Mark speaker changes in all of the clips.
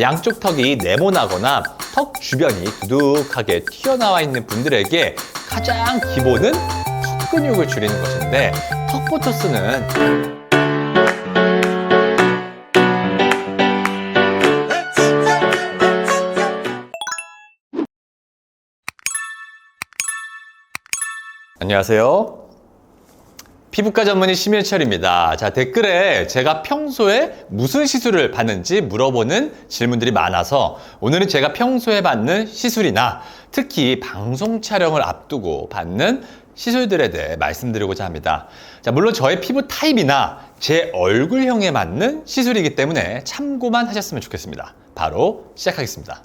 Speaker 1: 양쪽 턱이 네모나거나 턱 주변이 두둑하게 튀어나와 있는 분들에게 가장 기본은 턱 근육을 줄이는 것인데 턱보토스는 안녕하세요. 피부과 전문의 심일철입니다. 자, 댓글에 제가 평소에 무슨 시술을 받는지 물어보는 질문들이 많아서 오늘은 제가 평소에 받는 시술이나 특히 방송 촬영을 앞두고 받는 시술들에 대해 말씀드리고자 합니다. 자, 물론 저의 피부 타입이나 제 얼굴형에 맞는 시술이기 때문에 참고만 하셨으면 좋겠습니다. 바로 시작하겠습니다.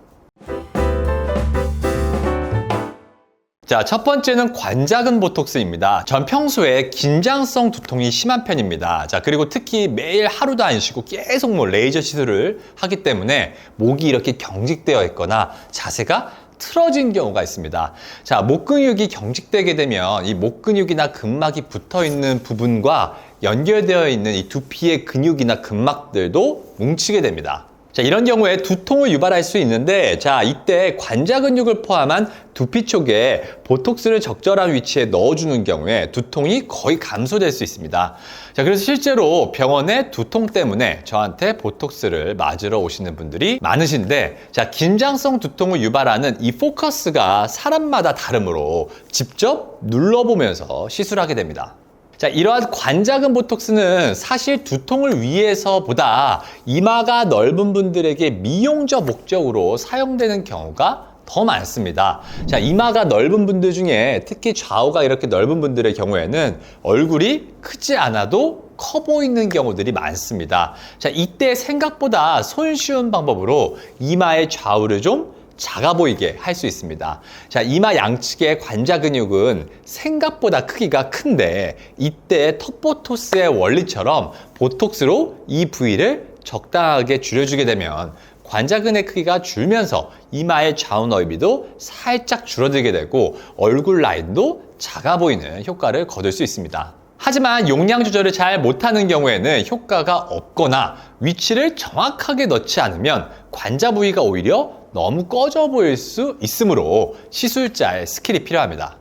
Speaker 1: 자, 첫 번째는 관자근 보톡스입니다. 전 평소에 긴장성 두통이 심한 편입니다. 자, 그리고 특히 매일 하루도 안 쉬고 계속 뭐 레이저 시술을 하기 때문에 목이 이렇게 경직되어 있거나 자세가 틀어진 경우가 있습니다. 자, 목 근육이 경직되게 되면 이 목 근육이나 근막이 붙어 있는 부분과 연결되어 있는 이 두피의 근육이나 근막들도 뭉치게 됩니다. 자, 이런 경우에 두통을 유발할 수 있는데, 자, 이때 관자 근육을 포함한 두피 쪽에 보톡스를 적절한 위치에 넣어주는 경우에 두통이 거의 감소될 수 있습니다. 자, 그래서 실제로 병원에 두통 때문에 저한테 보톡스를 맞으러 오시는 분들이 많으신데, 자, 긴장성 두통을 유발하는 이 포커스가 사람마다 다르므로 직접 눌러보면서 시술하게 됩니다. 자, 이러한 관자근 보톡스는 사실 두통을 위해서보다 이마가 넓은 분들에게 미용적 목적으로 사용되는 경우가 더 많습니다. 자, 이마가 넓은 분들 중에 특히 좌우가 이렇게 넓은 분들의 경우에는 얼굴이 크지 않아도 커 보이는 경우들이 많습니다. 자, 이때 생각보다 손쉬운 방법으로 이마의 좌우를 좀 작아 보이게 할 수 있습니다. 자, 이마 양측의 관자 근육은 생각보다 크기가 큰데 이때 턱보토스의 원리처럼 보톡스로 이 부위를 적당하게 줄여주게 되면 관자근의 크기가 줄면서 이마의 좌우 넓이도 살짝 줄어들게 되고 얼굴 라인도 작아 보이는 효과를 거둘 수 있습니다. 하지만 용량 조절을 잘 못하는 경우에는 효과가 없거나 위치를 정확하게 넣지 않으면 관자 부위가 오히려 너무 꺼져 보일 수 있으므로 시술자의 스킬이 필요합니다.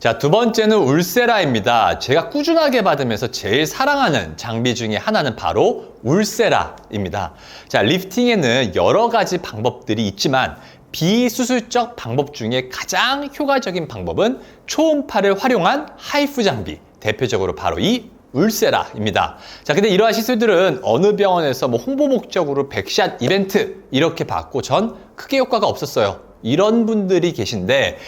Speaker 1: 자, 두 번째는 울세라입니다. 제가 꾸준하게 받으면서 제일 사랑하는 장비 중에 하나는 바로 울세라입니다. 자, 리프팅에는 여러 가지 방법들이 있지만 비수술적 방법 중에 가장 효과적인 방법은 초음파를 활용한 하이프 장비. 대표적으로 바로 이 울세라입니다. 자, 근데 이러한 시술들은 어느 병원에서 뭐 홍보 목적으로 백샷 이벤트 이렇게 받고 전 크게 효과가 없었어요. 이런 분들이 계신데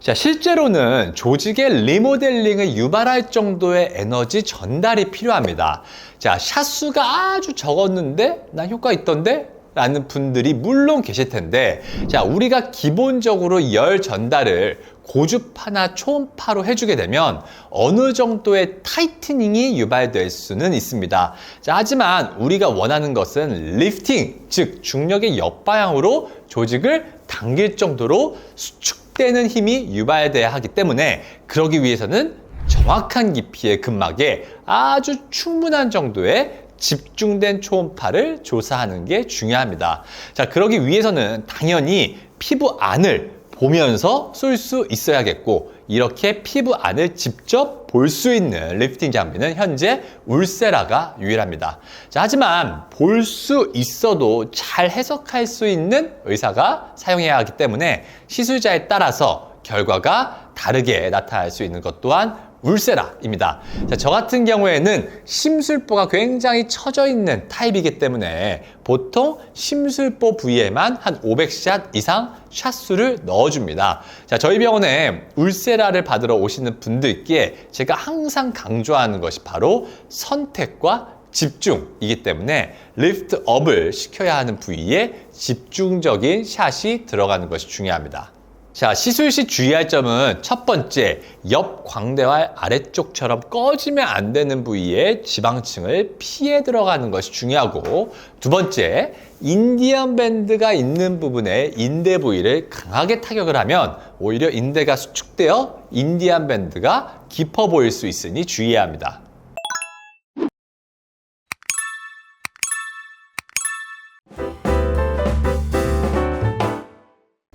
Speaker 1: 자, 실제로는 조직의 리모델링을 유발할 정도의 에너지 전달이 필요합니다. 자, 샷수가 아주 적었는데 난 효과 있던데? 라는 분들이 물론 계실 텐데, 자, 우리가 기본적으로 열 전달을 고주파나 초음파로 해주게 되면 어느 정도의 타이트닝이 유발될 수는 있습니다. 자, 하지만 우리가 원하는 것은 리프팅, 즉 중력의 옆방향으로 조직을 당길 정도로 수축되는 힘이 유발돼야 하기 때문에 그러기 위해서는 정확한 깊이의 근막에 아주 충분한 정도의 집중된 초음파를 조사하는 게 중요합니다. 자, 그러기 위해서는 당연히 피부 안을 보면서 쏠 수 있어야겠고 이렇게 피부 안을 직접 볼 수 있는 리프팅 장비는 현재 울세라가 유일합니다. 자, 하지만 볼 수 있어도 잘 해석할 수 있는 의사가 사용해야 하기 때문에 시술자에 따라서 결과가 다르게 나타날 수 있는 것 또한 울세라입니다. 자, 저 같은 경우에는 심술보가 굉장히 처져 있는 타입이기 때문에 보통 심술보 부위에만 한 500샷 이상 샷수를 넣어줍니다. 자, 저희 병원에 울세라를 받으러 오시는 분들께 제가 항상 강조하는 것이 바로 선택과 집중이기 때문에 리프트업을 시켜야 하는 부위에 집중적인 샷이 들어가는 것이 중요합니다. 자, 시술 시 주의할 점은 첫 번째, 옆 광대와 아래쪽처럼 꺼지면 안 되는 부위에 지방층을 피해 들어가는 것이 중요하고, 두 번째, 인디언 밴드가 있는 부분에 인대 부위를 강하게 타격을 하면 오히려 인대가 수축되어 인디언 밴드가 깊어 보일 수 있으니 주의해야 합니다.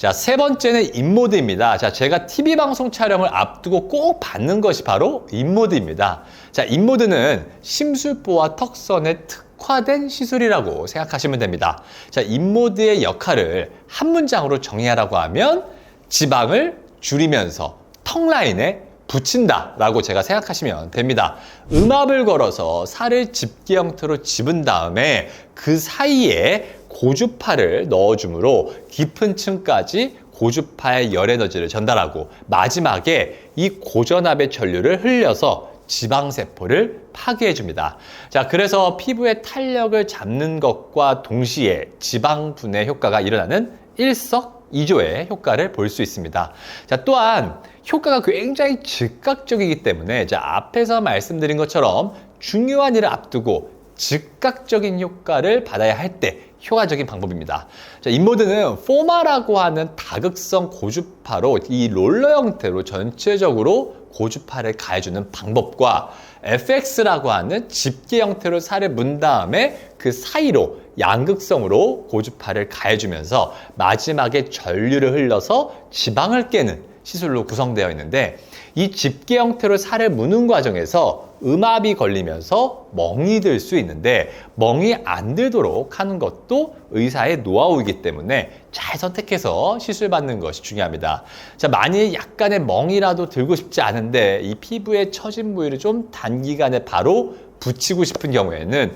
Speaker 1: 자, 세 번째는 인모드입니다. 자, 제가 TV 방송 촬영을 앞두고 꼭 받는 것이 바로 인모드입니다. 자, 인모드는 심술보와 턱선에 특화된 시술이라고 생각하시면 됩니다. 자, 인모드의 역할을 한 문장으로 정의하라고 하면 지방을 줄이면서 턱 라인에 붙인다 라고 제가 생각하시면 됩니다. 음압을 걸어서 살을 집게 형태로 집은 다음에 그 사이에 고주파를 넣어주므로 깊은 층까지 고주파의 열 에너지를 전달하고 마지막에 이 고전압의 전류를 흘려서 지방세포를 파괴해 줍니다. 자, 그래서 피부의 탄력을 잡는 것과 동시에 지방분해 효과가 일어나는 일석 이조의 효과를 볼 수 있습니다. 자, 또한 효과가 굉장히 즉각적이기 때문에 자, 앞에서 말씀드린 것처럼 중요한 일을 앞두고 즉각적인 효과를 받아야 할 때 효과적인 방법입니다. 자, 인모드는 포마라고 하는 다극성 고주파로 이 롤러 형태로 전체적으로 고주파를 가해주는 방법과 FX라고 하는 집게 형태로 살을 문 다음에 그 사이로 양극성으로 고주파를 가해주면서 마지막에 전류를 흘러서 지방을 깨는 시술로 구성되어 있는데 이 집게 형태로 살을 무는 과정에서 음압이 걸리면서 멍이 들 수 있는데 멍이 안 들도록 하는 것도 의사의 노하우이기 때문에 잘 선택해서 시술 받는 것이 중요합니다. 자, 만일 약간의 멍이라도 들고 싶지 않은데 이 피부에 처진 부위를 좀 단기간에 바로 붙이고 싶은 경우에는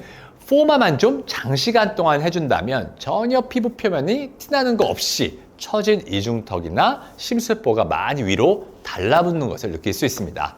Speaker 1: 포마만 좀 장시간 동안 해준다면 전혀 피부 표면이 티나는 거 없이 처진 이중턱이나 심술보가 많이 위로 달라붙는 것을 느낄 수 있습니다.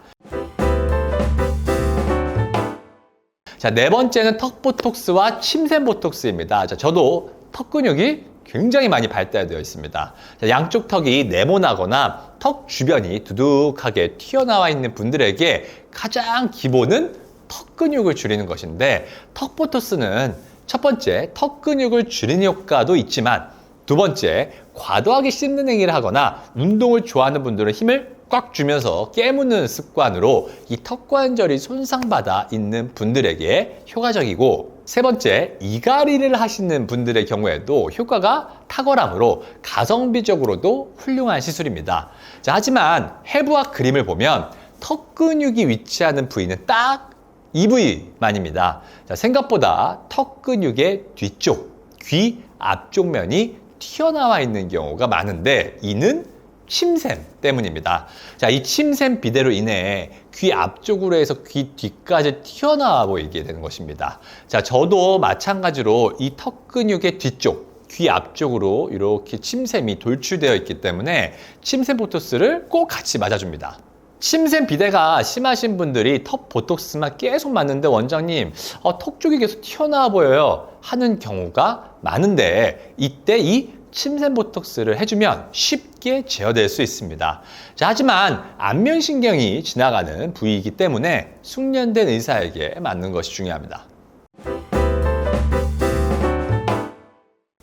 Speaker 1: 자, 네 번째는 턱 보톡스와 침샘 보톡스입니다. 자, 저도 턱 근육이 굉장히 많이 발달되어 있습니다. 자, 양쪽 턱이 네모나거나 턱 주변이 두둑하게 튀어나와 있는 분들에게 가장 기본은 턱 근육을 줄이는 것인데 턱 보톡스는 첫 번째 턱 근육을 줄이는 효과도 있지만 두 번째 과도하게 씹는 행위를 하거나 운동을 좋아하는 분들은 힘을 꽉 주면서 깨무는 습관으로 이 턱관절이 손상받아 있는 분들에게 효과적이고 세 번째 이갈이를 하시는 분들의 경우에도 효과가 탁월함으로 가성비적으로도 훌륭한 시술입니다. 자, 하지만 해부학 그림을 보면 턱 근육이 위치하는 부위는 딱 이 부위만입니다. 자, 생각보다 턱 근육의 뒤쪽, 귀 앞쪽 면이 튀어나와 있는 경우가 많은데 이는 침샘 때문입니다. 자, 이 침샘 비대로 인해 귀 앞쪽으로 해서 귀 뒤까지 튀어나와 보이게 되는 것입니다. 자, 저도 마찬가지로 이 턱 근육의 뒤쪽, 귀 앞쪽으로 이렇게 침샘이 돌출되어 있기 때문에 침샘 보토스를 꼭 같이 맞아줍니다. 침샘 비대가 심하신 분들이 턱 보톡스만 계속 맞는데 원장님 어, 턱 쪽이 계속 튀어나와 보여요 하는 경우가 많은데 이때 이 침샘 보톡스를 해주면 쉽게 제어될 수 있습니다. 자, 하지만 안면신경이 지나가는 부위이기 때문에 숙련된 의사에게 맞는 것이 중요합니다.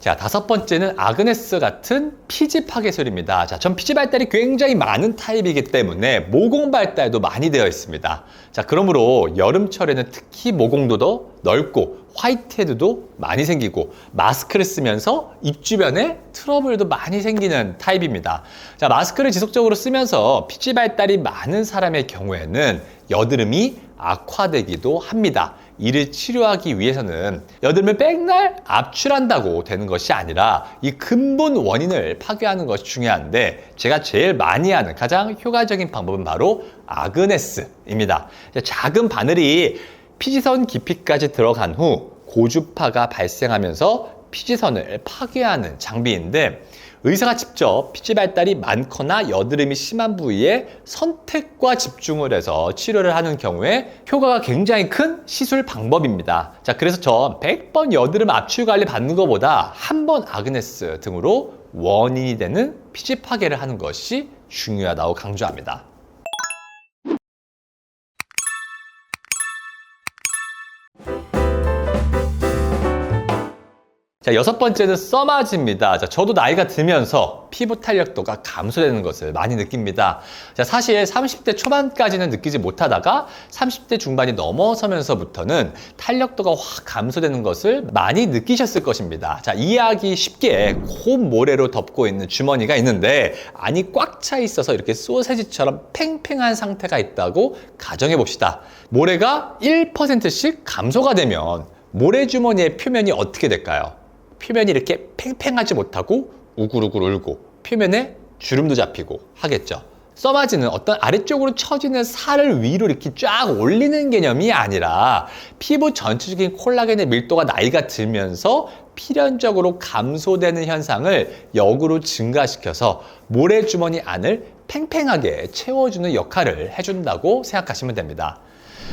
Speaker 1: 자, 다섯 번째는 아그네스 같은 피지 파괴술입니다. 자, 전 피지 발달이 굉장히 많은 타입이기 때문에 모공 발달도 많이 되어 있습니다. 자, 그러므로 여름철에는 특히 모공도 더 넓고 화이트헤드도 많이 생기고 마스크를 쓰면서 입 주변에 트러블도 많이 생기는 타입입니다. 자, 마스크를 지속적으로 쓰면서 피지 발달이 많은 사람의 경우에는 여드름이 악화되기도 합니다. 이를 치료하기 위해서는 여드름을 백날 압출한다고 되는 것이 아니라 이 근본 원인을 파괴하는 것이 중요한데 제가 제일 많이 하는 가장 효과적인 방법은 바로 아그네스입니다. 작은 바늘이 피지선 깊이까지 들어간 후 고주파가 발생하면서 피지선을 파괴하는 장비인데 의사가 직접 피지 발달이 많거나 여드름이 심한 부위에 선택과 집중을 해서 치료를 하는 경우에 효과가 굉장히 큰 시술 방법입니다. 자, 그래서 저 100번 여드름 압출 관리 받는 것보다 한 번 아그네스 등으로 원인이 되는 피지 파괴를 하는 것이 중요하다고 강조합니다. 자, 여섯 번째는 써마지입니다. 자, 저도 나이가 들면서 피부 탄력도가 감소되는 것을 많이 느낍니다. 자, 사실 30대 초반까지는 느끼지 못하다가 30대 중반이 넘어서면서부터는 탄력도가 확 감소되는 것을 많이 느끼셨을 것입니다. 자, 이해하기 쉽게 곰 모래로 덮고 있는 주머니가 있는데 안이 꽉 차 있어서 이렇게 소세지처럼 팽팽한 상태가 있다고 가정해 봅시다. 모래가 1%씩 감소가 되면 모래 주머니의 표면이 어떻게 될까요? 표면이 이렇게 팽팽하지 못하고 우글우글 울고 표면에 주름도 잡히고 하겠죠. 써마지는 어떤 아래쪽으로 처지는 살을 위로 이렇게 쫙 올리는 개념이 아니라 피부 전체적인 콜라겐의 밀도가 나이가 들면서 필연적으로 감소되는 현상을 역으로 증가시켜서 모래주머니 안을 팽팽하게 채워주는 역할을 해준다고 생각하시면 됩니다.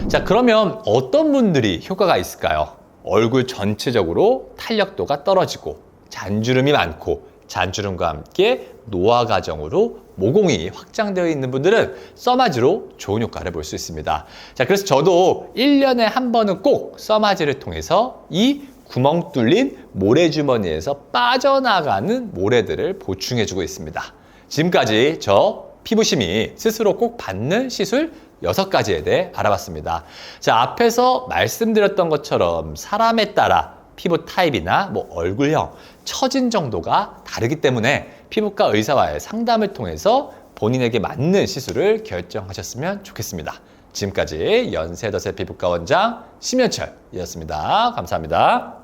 Speaker 1: 자, 그러면 어떤 분들이 효과가 있을까요? 얼굴 전체적으로 탄력도가 떨어지고 잔주름이 많고 잔주름과 함께 노화 과정으로 모공이 확장되어 있는 분들은 써마지로 좋은 효과를 볼 수 있습니다. 자, 그래서 저도 1년에 한 번은 꼭 써마지를 통해서 이 구멍 뚫린 모래주머니에서 빠져나가는 모래들을 보충해주고 있습니다. 지금까지 저 피부심이 스스로 꼭 받는 시술 여섯 가지에 대해 알아봤습니다. 자, 앞에서 말씀드렸던 것처럼 사람에 따라 피부 타입이나 뭐 얼굴형, 처진 정도가 다르기 때문에 피부과 의사와의 상담을 통해서 본인에게 맞는 시술을 결정하셨으면 좋겠습니다. 지금까지 연세더세 피부과 원장 심연철이었습니다. 감사합니다.